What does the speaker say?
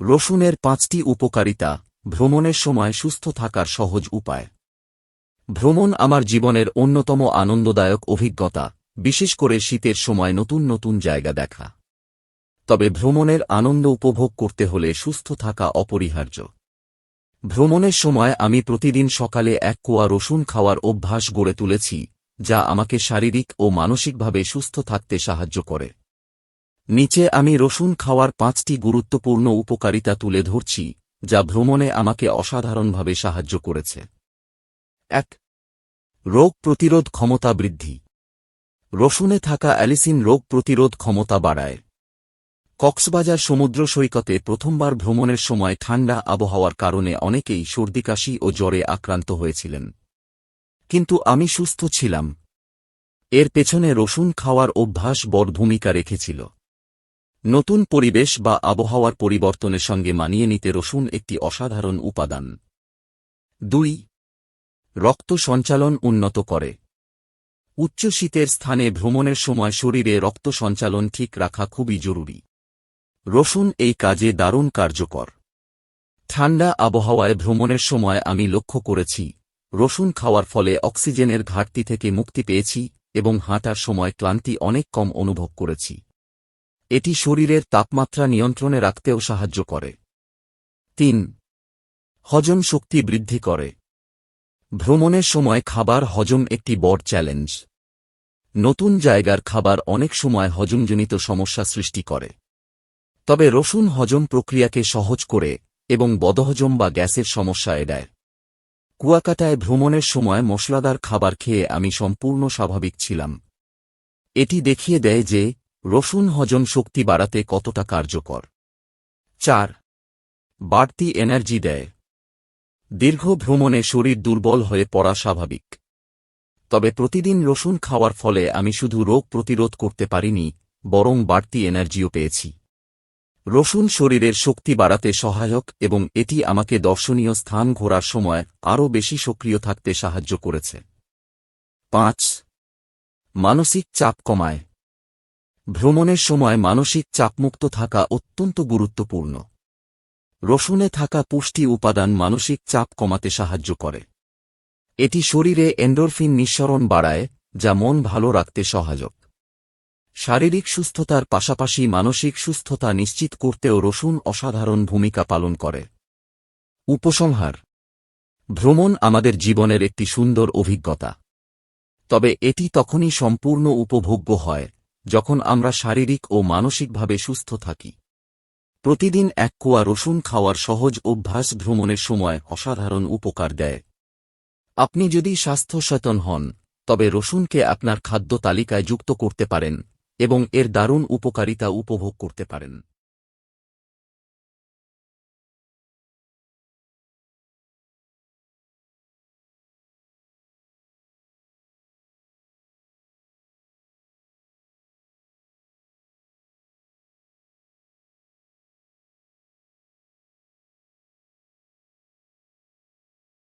রসুনের পাঁচটি উপকারিতা, ভ্রমণের সময় সুস্থ থাকার সহজ উপায়। ভ্রমণ আমার জীবনের অন্যতম আনন্দদায়ক অভিজ্ঞতা, বিশেষ করে শীতের সময় নতুন নতুন জায়গা দেখা। তবে ভ্রমণের আনন্দ উপভোগ করতে হলে সুস্থ থাকা অপরিহার্য। ভ্রমণের সময় আমি প্রতিদিন সকালে এক কোয়া রসুন খাওয়ার অভ্যাস গড়ে তুলেছি, যা আমাকে শারীরিক ও মানসিকভাবে সুস্থ থাকতে সাহায্য করে। নিচে আমি রসুন খাওয়ার পাঁচটি গুরুত্বপূর্ণ উপকারিতা তুলে ধরছি, যা ভ্রমণে আমাকে অসাধারণভাবে সাহায্য করেছে। এক, রোগ প্রতিরোধ ক্ষমতা বৃদ্ধি। রসুনে থাকা অ্যালিসিন রোগ প্রতিরোধ ক্ষমতা বাড়ায়। কক্সবাজার সমুদ্র সৈকতে প্রথমবার ভ্রমণের সময় ঠান্ডা আবহাওয়ার কারণে অনেকেই সর্দিকাশি ও জ্বরে আক্রান্ত হয়েছিলেন। কিন্তু আমি সুস্থ ছিলাম। এর পেছনে রসুন খাওয়ার অভ্যাস বড় ভূমিকা রেখেছিল। নতুন পরিবেশ বা আবহাওয়ার পরিবর্তনের সঙ্গে মানিয়ে নিতে রসুন একটি অসাধারণ উপাদান। দুই, রক্ত সঞ্চালন উন্নত করে। উচ্চ শীতের স্থানে ভ্রমণের সময় শরীরে রক্ত সঞ্চালন ঠিক রাখা খুবই জরুরি। রসুন এই কাজে দারুণ কার্যকর। ঠান্ডা আবহাওয়ায় ভ্রমণের সময় আমি লক্ষ্য করেছি, রসুন খাওয়ার ফলে অক্সিজেনের ঘাটতি থেকে মুক্তি পেয়েছি এবং হাঁটার সময় ক্লান্তি অনেক কম অনুভব করেছি। এটি শরীরের তাপমাত্রা নিয়ন্ত্রণে রাখতেও সাহায্য করে। তিন, হজম শক্তি বৃদ্ধি করে। ভ্রমণের সময় খাবার হজম একটি বড় চ্যালেঞ্জ। নতুন জায়গার খাবার অনেক সময় হজমজনিত সমস্যা সৃষ্টি করে। তবে রসুন হজম প্রক্রিয়াকে সহজ করে এবং বদহজম বা গ্যাসের সমস্যা এড়ায়। কুয়াকাটায় ভ্রমণের সময় মশলাদার খাবার খেয়ে আমি সম্পূর্ণ স্বাভাবিক ছিলাম। এটি দেখিয়ে দেয় যে রসুন হজম শক্তি বাড়াতে কতটা কার্যকর? চার। বাড়তি এনার্জি দেয়। দীর্ঘ ভ্রমণে শরীর দুর্বল হয়ে পড়া স্বাভাবিক। তবে প্রতিদিন রসুন খাওয়ার ফলে আমি শুধু রোগ প্রতিরোধ করতে পারিনি, বরং বাড়তি এনার্জিও পেয়েছি। রসুন শরীরের শক্তি বাড়াতে সহায়ক এবং এটি আমাকে দর্শনীয় স্থান ঘোরার সময় আরও বেশি সক্রিয় থাকতে সাহায্য করেছে। পাঁচ। মানসিক চাপ কমায়। ভ্রমণের সময় মানসিক চাপমুক্ত থাকা অত্যন্ত গুরুত্বপূর্ণ। রসুনে থাকা পুষ্টি উপাদান মানসিক চাপ কমাতে সাহায্য করে। এটি শরীরে এন্ডোরফিন নিঃসরণ বাড়ায়, যা মন ভালো রাখতে সহায়ক। শারীরিক সুস্থতার পাশাপাশি মানসিক সুস্থতা নিশ্চিত করতেও রসুন অসাধারণ ভূমিকা পালন করে। উপসংহার। ভ্রমণ আমাদের জীবনের একটি সুন্দর অভিজ্ঞতা। তবে এটি তখনই সম্পূর্ণ উপভোগ্য হয় যখন আমরা শারীরিক ও মানসিকভাবে সুস্থ থাকি। প্রতিদিন এক কোয়া রসুন খাওয়ার সহজ অভ্যাস ভ্রমণের সময় অসাধারণ উপকার দেয়। আপনি যদি স্বাস্থ্য সচেতন হন, তবে রসুনকে আপনার খাদ্য তালিকায় যুক্ত করতে পারেন এবং এর দারুণ উপকারিতা উপভোগ করতে পারেন।